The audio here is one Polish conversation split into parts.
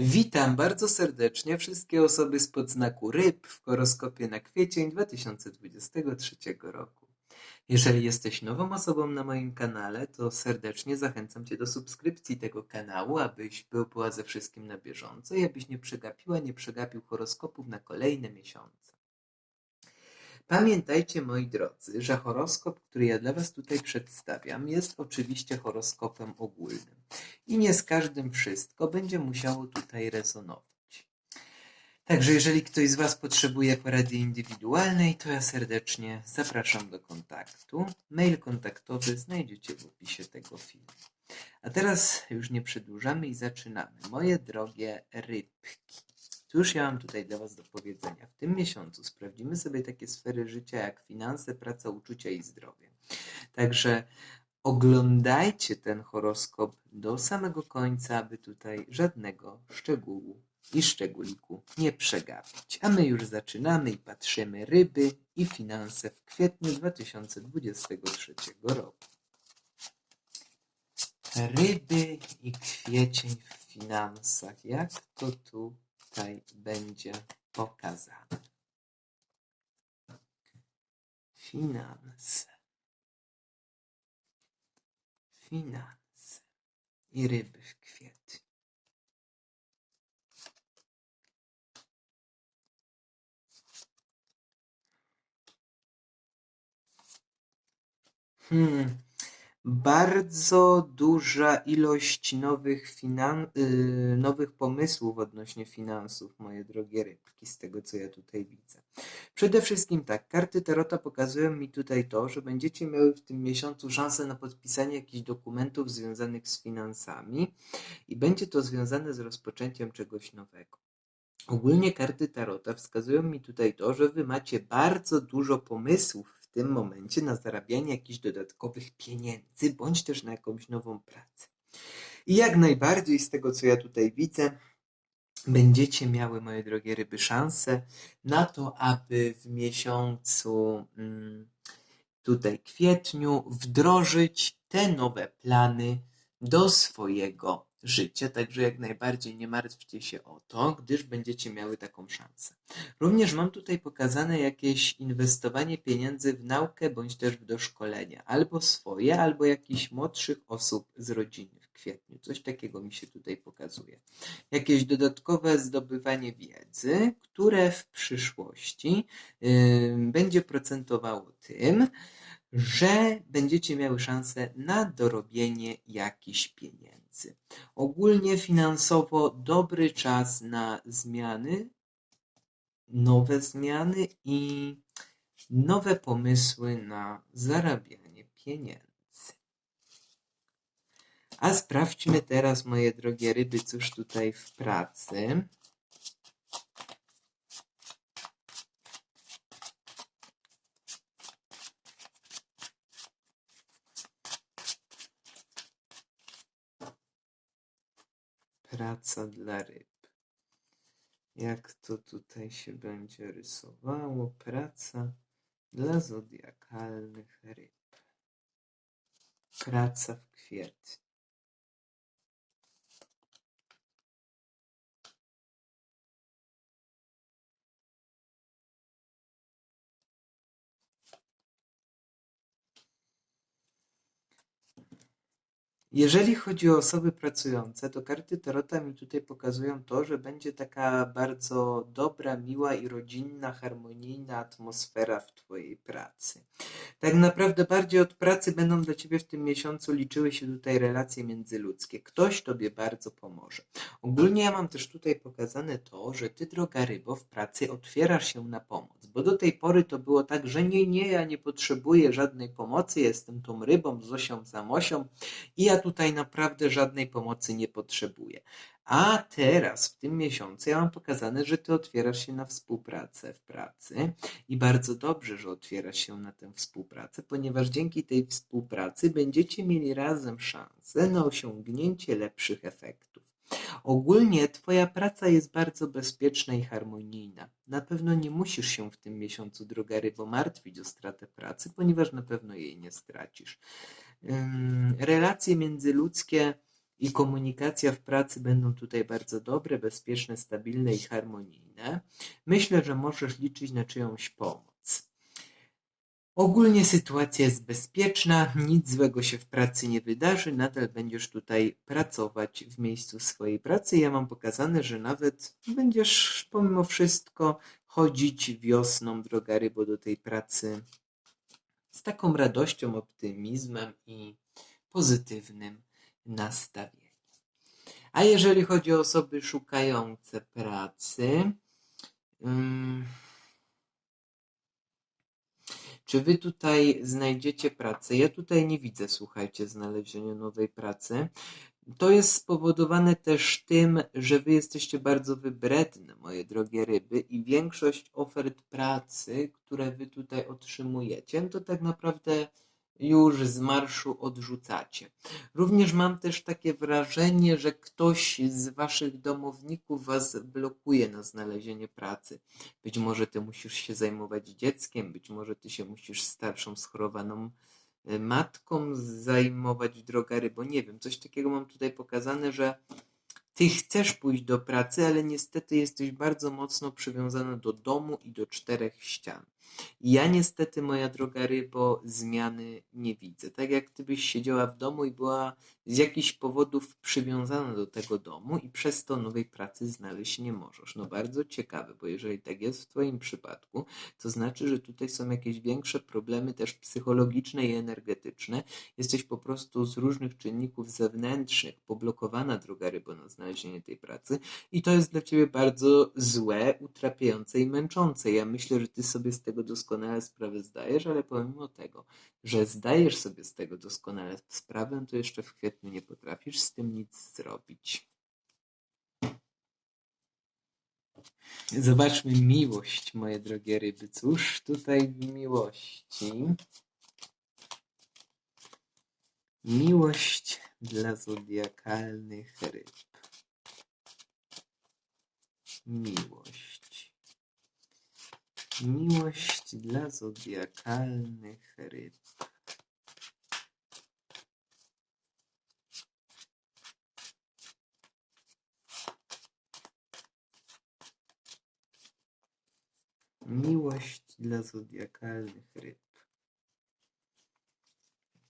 Witam bardzo serdecznie wszystkie osoby spod znaku ryb w horoskopie na kwiecień 2023 roku. Jeżeli jesteś nową osobą na moim kanale, to serdecznie zachęcam Cię do subskrypcji tego kanału, abyś był była ze wszystkim na bieżąco i abyś nie przegapiła, nie przegapił horoskopów na kolejne miesiące. Pamiętajcie, moi drodzy, że horoskop, który ja dla Was tutaj przedstawiam, jest oczywiście horoskopem ogólnym i nie z każdym wszystko będzie musiało tutaj rezonować. Także jeżeli ktoś z Was potrzebuje porady indywidualnej, to ja serdecznie zapraszam do kontaktu. Mail kontaktowy znajdziecie w opisie tego filmu. A teraz już nie przedłużamy i zaczynamy. Moje drogie rybki. Cóż ja mam tutaj dla Was do powiedzenia? W tym miesiącu sprawdzimy sobie takie sfery życia jak finanse, praca, uczucia i zdrowie. Także oglądajcie ten horoskop do samego końca, aby tutaj żadnego szczegółu i szczególiku nie przegapić. A my już zaczynamy i patrzymy ryby i finanse w kwietniu 2023 roku. Ryby i kwiecień w finansach. Jak to tutaj będzie pokazane? Finanse. Finanse i ryby w kwietniu. Hmm. Bardzo duża ilość nowych, finan- yy, nowych pomysłów odnośnie finansów, moje drogie rybki, z tego co ja tutaj widzę. Przede wszystkim tak, karty Tarota pokazują mi tutaj to, że będziecie miały w tym miesiącu szansę na podpisanie jakichś dokumentów związanych z finansami i będzie to związane z rozpoczęciem czegoś nowego. Ogólnie karty Tarota wskazują mi tutaj to, że wy macie bardzo dużo pomysłów tym momencie na zarabianie jakichś dodatkowych pieniędzy, bądź też na jakąś nową pracę. I jak najbardziej z tego, co ja tutaj widzę, będziecie miały, moje drogie ryby, szansę na to, aby w miesiącu mm, tutaj kwietniu wdrożyć te nowe plany do swojego życia. Także jak najbardziej nie martwcie się o to, gdyż będziecie miały taką szansę. Również mam tutaj pokazane jakieś inwestowanie pieniędzy w naukę bądź też w doszkolenia, albo swoje, albo jakichś młodszych osób z rodziny w kwietniu. Coś takiego mi się tutaj pokazuje. Jakieś dodatkowe zdobywanie wiedzy, które w przyszłości yy, będzie procentowało tym, że będziecie miały szansę na dorobienie jakichś pieniędzy. Ogólnie finansowo dobry czas na zmiany, nowe zmiany i nowe pomysły na zarabianie pieniędzy. A sprawdźmy teraz, moje drogie ryby, cóż tutaj w pracy. Praca dla ryb. Jak to tutaj się będzie rysowało? Praca dla zodiakalnych ryb. Praca w kwietniu. Jeżeli chodzi o osoby pracujące, to karty Tarota mi tutaj pokazują to, że będzie taka bardzo dobra, miła i rodzinna, harmonijna atmosfera w Twojej pracy. Tak naprawdę bardziej od pracy będą dla Ciebie w tym miesiącu liczyły się tutaj relacje międzyludzkie. Ktoś Tobie bardzo pomoże. Ogólnie ja mam też tutaj pokazane to, że Ty, droga rybo, w pracy otwierasz się na pomoc, bo do tej pory to było tak, że nie, nie, ja nie potrzebuję żadnej pomocy, jestem tą rybą, Zosią, Samosią i ja tutaj naprawdę żadnej pomocy nie potrzebuję. A teraz, w tym miesiącu, ja mam pokazane, że ty otwierasz się na współpracę w pracy i bardzo dobrze, że otwierasz się na tę współpracę, ponieważ dzięki tej współpracy będziecie mieli razem szansę na osiągnięcie lepszych efektów. Ogólnie Twoja praca jest bardzo bezpieczna i harmonijna. Na pewno nie musisz się w tym miesiącu, droga rybo, martwić o stratę pracy, ponieważ na pewno jej nie stracisz. Relacje międzyludzkie i komunikacja w pracy będą tutaj bardzo dobre, bezpieczne, stabilne i harmonijne. Myślę, że możesz liczyć na czyjąś pomoc. Ogólnie sytuacja jest bezpieczna, nic złego się w pracy nie wydarzy, nadal będziesz tutaj pracować w miejscu swojej pracy. Ja mam pokazane, że nawet będziesz pomimo wszystko chodzić wiosną, droga rybo, do tej pracy z taką radością, optymizmem i pozytywnym nastawieniem. A jeżeli chodzi o osoby szukające pracy, ym, czy wy tutaj znajdziecie pracę? Ja tutaj nie widzę, słuchajcie, znalezienia nowej pracy. To jest spowodowane też tym, że wy jesteście bardzo wybredne, moje drogie ryby, i większość ofert pracy, które wy tutaj otrzymujecie, to tak naprawdę już z marszu odrzucacie. Również mam też takie wrażenie, że ktoś z waszych domowników was blokuje na znalezienie pracy. Być może ty musisz się zajmować dzieckiem, być może ty się musisz starszą, schorowaną e, matką zajmować, droga rybo. Nie wiem, coś takiego mam tutaj pokazane, że ty chcesz pójść do pracy, ale niestety jesteś bardzo mocno przywiązana do domu i do czterech ścian. Ja niestety, moja droga rybo, zmiany nie widzę. Tak jak ty byś siedziała w domu i była z jakichś powodów przywiązana do tego domu i przez to nowej pracy znaleźć nie możesz. No bardzo ciekawe, bo jeżeli tak jest w twoim przypadku, to znaczy, że tutaj są jakieś większe problemy też psychologiczne i energetyczne. Jesteś po prostu z różnych czynników zewnętrznych poblokowana, droga rybo, na znalezienie tej pracy i to jest dla ciebie bardzo złe, utrapiające i męczące. Ja myślę, że ty sobie z tego doskonale sprawę zdajesz, ale pomimo tego, że zdajesz sobie z tego doskonale sprawę, to jeszcze w kwietniu nie potrafisz z tym nic zrobić. Zobaczmy miłość, moje drogie ryby. Cóż tutaj w miłości? Miłość dla zodiakalnych ryb. Miłość. Miłość dla zodiakalnych ryb. Miłość dla zodiakalnych ryb.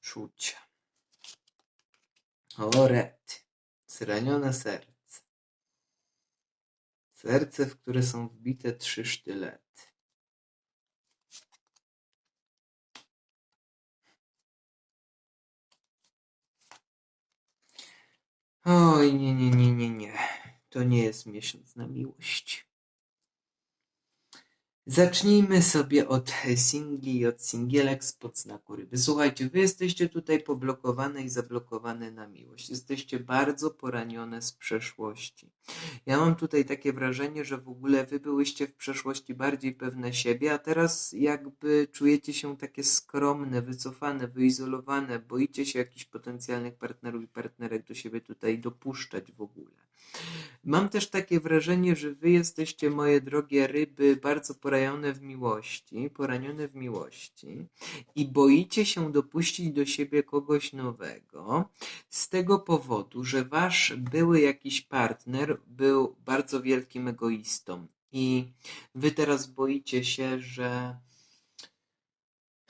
Czucia. O rety. Zranione serce. Serce, w które są wbite trzy sztylety. Oj, nie, nie, nie, nie, nie. To nie jest miesiąc na miłość. Zacznijmy sobie od singli i od singielek spod znaku ryby. Słuchajcie, wy jesteście tutaj poblokowane i zablokowane na miłość. Jesteście bardzo poranione z przeszłości. Ja mam tutaj takie wrażenie, że w ogóle wy byłyście w przeszłości bardziej pewne siebie, a teraz jakby czujecie się takie skromne, wycofane, wyizolowane, boicie się jakichś potencjalnych partnerów i partnerek do siebie tutaj dopuszczać w ogóle. Mam też takie wrażenie, że wy jesteście, moje drogie ryby, bardzo poranione w miłości, poranione w miłości i boicie się dopuścić do siebie kogoś nowego z tego powodu, że wasz były jakiś partner był bardzo wielkim egoistą i wy teraz boicie się, że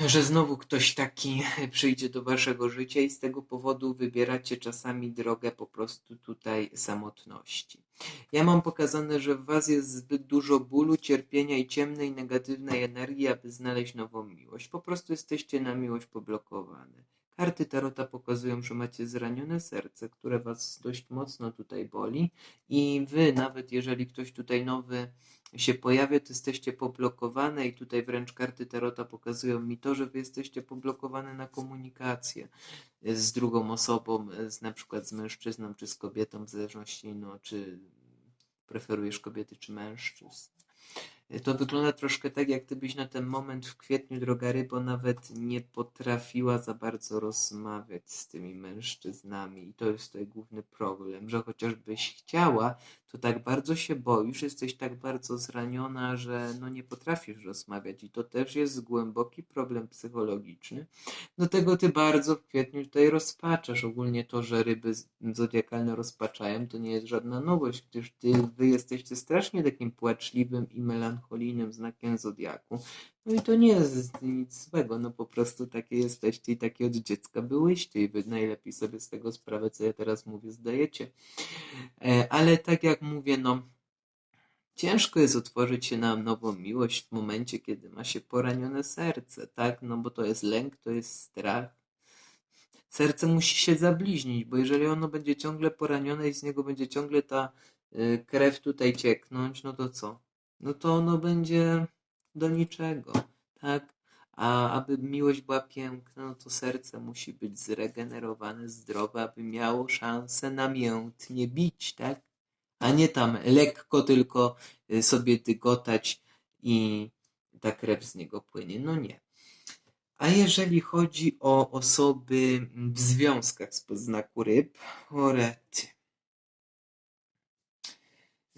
że znowu ktoś taki przyjdzie do waszego życia i z tego powodu wybieracie czasami drogę po prostu tutaj samotności. Ja mam pokazane, że w was jest zbyt dużo bólu, cierpienia i ciemnej, negatywnej energii, aby znaleźć nową miłość. Po prostu jesteście na miłość poblokowane. Karty Tarota pokazują, że macie zranione serce, które was dość mocno tutaj boli i wy, nawet jeżeli ktoś tutaj nowy się pojawia, to jesteście poblokowane i tutaj wręcz karty Tarota pokazują mi to, że wy jesteście poblokowane na komunikację z drugą osobą, z, na przykład z mężczyzną czy z kobietą, w zależności no, czy preferujesz kobiety czy mężczyzn. To wygląda troszkę tak, jak gdybyś na ten moment w kwietniu, droga rybo, nawet nie potrafiła za bardzo rozmawiać z tymi mężczyznami. I to jest tutaj główny problem, że chociażbyś chciała, to tak bardzo się boisz, jesteś tak bardzo zraniona, że no nie potrafisz rozmawiać i to też jest głęboki problem psychologiczny. Do tego ty bardzo w kwietniu tutaj rozpaczasz. Ogólnie to, że ryby zodiakalne rozpaczają, to nie jest żadna nowość, gdyż ty, wy jesteście strasznie takim płaczliwym i melancholijnym znakiem zodiaku. No i to nie jest nic złego, no po prostu takie jesteście i takie od dziecka byłyście i wy najlepiej sobie z tego sprawę, co ja teraz mówię, zdajecie. E, Ale tak jak mówię, no ciężko jest otworzyć się na nową miłość w momencie, kiedy ma się poranione serce, tak? No bo to jest lęk, to jest strach. Serce musi się zabliźnić, bo jeżeli ono będzie ciągle poranione i z niego będzie ciągle ta y, krew tutaj cieknąć, no to co? No to ono będzie do niczego, tak? A aby miłość była piękna, no to serce musi być zregenerowane, zdrowe, aby miało szansę namiętnie bić, tak? A nie tam lekko tylko y, sobie dygotać i ta krew z niego płynie. No nie. A jeżeli chodzi o osoby w związkach z podznaku ryb, o rety.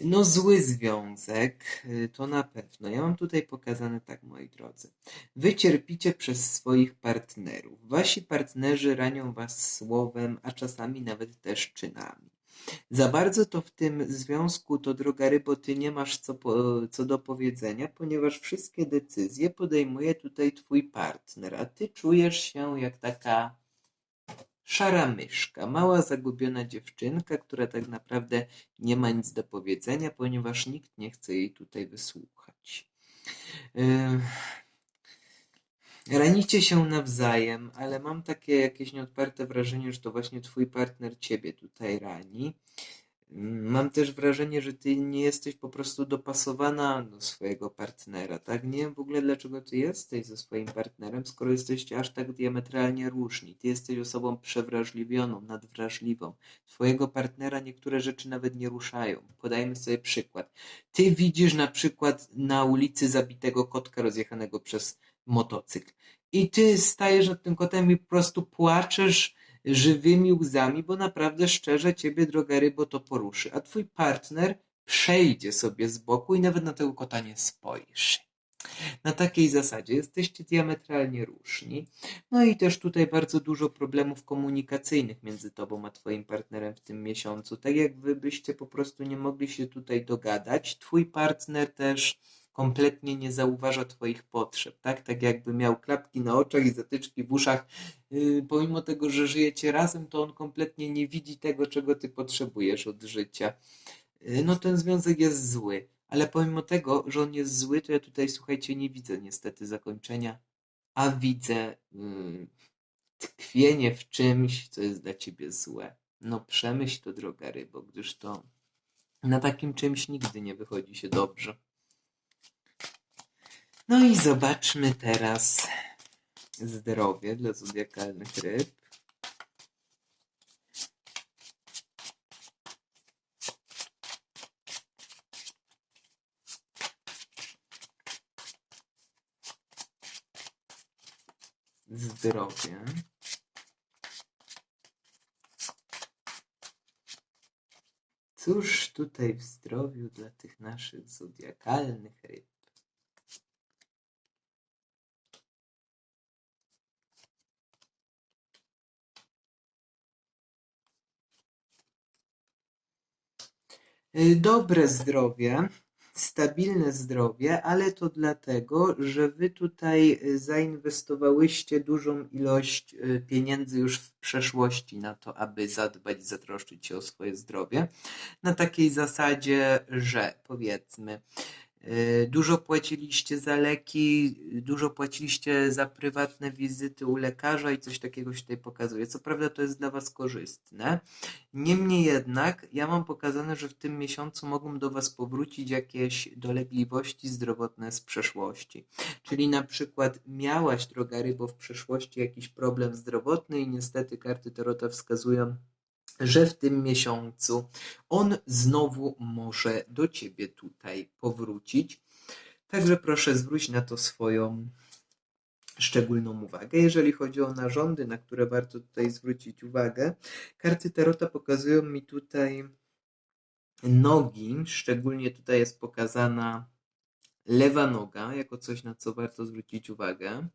No zły związek, y, to na pewno. Ja mam tutaj pokazane tak, moi drodzy. Wy cierpicie przez swoich partnerów. Wasi partnerzy ranią was słowem, a czasami nawet też czynami. Za bardzo to w tym związku, to droga rybo, ty nie masz co, po, co do powiedzenia, ponieważ wszystkie decyzje podejmuje tutaj twój partner, a ty czujesz się jak taka szara myszka, mała zagubiona dziewczynka, która tak naprawdę nie ma nic do powiedzenia, ponieważ nikt nie chce jej tutaj wysłuchać. Yy, Ranicie się nawzajem, ale mam takie jakieś nieodparte wrażenie, że to właśnie twój partner ciebie tutaj rani. Mam też wrażenie, że ty nie jesteś po prostu dopasowana do swojego partnera, tak? Nie wiem w ogóle dlaczego ty jesteś ze swoim partnerem, skoro jesteście aż tak diametralnie różni. Ty jesteś osobą przewrażliwioną, nadwrażliwą. Twojego partnera niektóre rzeczy nawet nie ruszają. Podajmy sobie przykład. Ty widzisz na przykład na ulicy zabitego kotka rozjechanego przez motocykl. I ty stajesz nad tym kotem i po prostu płaczesz żywymi łzami, bo naprawdę szczerze ciebie, droga rybo, to poruszy. A twój partner przejdzie sobie z boku i nawet na tego kota nie spojrzy. Na takiej zasadzie jesteście diametralnie różni. No i też tutaj bardzo dużo problemów komunikacyjnych między tobą a twoim partnerem w tym miesiącu. Tak jak wy byście po prostu nie mogli się tutaj dogadać, twój partner też kompletnie nie zauważa twoich potrzeb, tak? Tak jakby miał klapki na oczach i zatyczki w uszach. Yy, pomimo tego, że żyjecie razem, to on kompletnie nie widzi tego, czego ty potrzebujesz od życia. Yy, No ten związek jest zły, ale pomimo tego, że on jest zły, to ja tutaj, słuchajcie, nie widzę niestety zakończenia, a widzę yy, tkwienie w czymś, co jest dla ciebie złe. No przemyśl to, droga rybo, gdyż to na takim czymś nigdy nie wychodzi się dobrze. No i zobaczmy teraz zdrowie dla zodiakalnych ryb. Zdrowie. Cóż tutaj w zdrowiu dla tych naszych zodiakalnych ryb? Dobre zdrowie, stabilne zdrowie, ale to dlatego, że wy tutaj y, zainwestowałyście dużą ilość y, pieniędzy już w przeszłości na to, aby zadbać, zatroszczyć się o swoje zdrowie. Na takiej zasadzie, że powiedzmy, y, dużo płaciliście za leki, y, dużo płaciliście za prywatne wizyty u lekarza i coś takiego się tutaj pokazuje. Co prawda to jest dla was korzystne. Niemniej jednak ja mam pokazane, że w tym miesiącu mogą do Was powrócić jakieś dolegliwości zdrowotne z przeszłości. Czyli na przykład miałaś, droga rybo, w przeszłości jakiś problem zdrowotny i niestety karty Tarota wskazują, że w tym miesiącu on znowu może do Ciebie tutaj powrócić. Także proszę zwróć na to swoją szczególną uwagę. Jeżeli chodzi o narządy, na które warto tutaj zwrócić uwagę, karty Tarota pokazują mi tutaj nogi, szczególnie tutaj jest pokazana lewa noga, jako coś, na co warto zwrócić uwagę.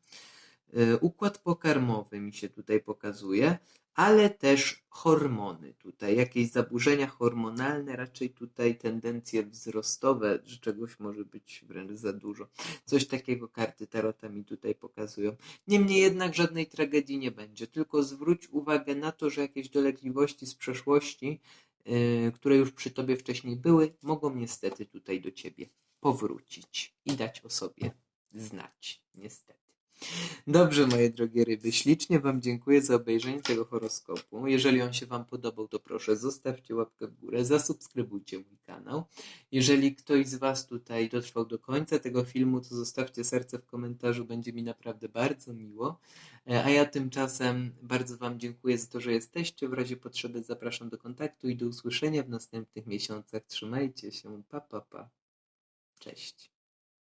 Y, Układ pokarmowy mi się tutaj pokazuje, ale też hormony tutaj, jakieś zaburzenia hormonalne, raczej tutaj tendencje wzrostowe, że czegoś może być wręcz za dużo. Coś takiego karty Tarota mi tutaj pokazują. Niemniej jednak żadnej tragedii nie będzie, tylko zwróć uwagę na to, że jakieś dolegliwości z przeszłości, yy, które już przy tobie wcześniej były, mogą niestety tutaj do ciebie powrócić i dać o sobie znać, niestety. Dobrze, moje drogie ryby, ślicznie Wam dziękuję za obejrzenie tego horoskopu. Jeżeli on się Wam podobał, to proszę zostawcie łapkę w górę, zasubskrybujcie mój kanał. Jeżeli ktoś z Was tutaj dotrwał do końca tego filmu, to zostawcie serce w komentarzu, będzie mi naprawdę bardzo miło. E, A ja tymczasem bardzo Wam dziękuję za to, że jesteście. W razie potrzeby zapraszam do kontaktu i do usłyszenia w następnych miesiącach. Trzymajcie się, pa pa pa. Cześć.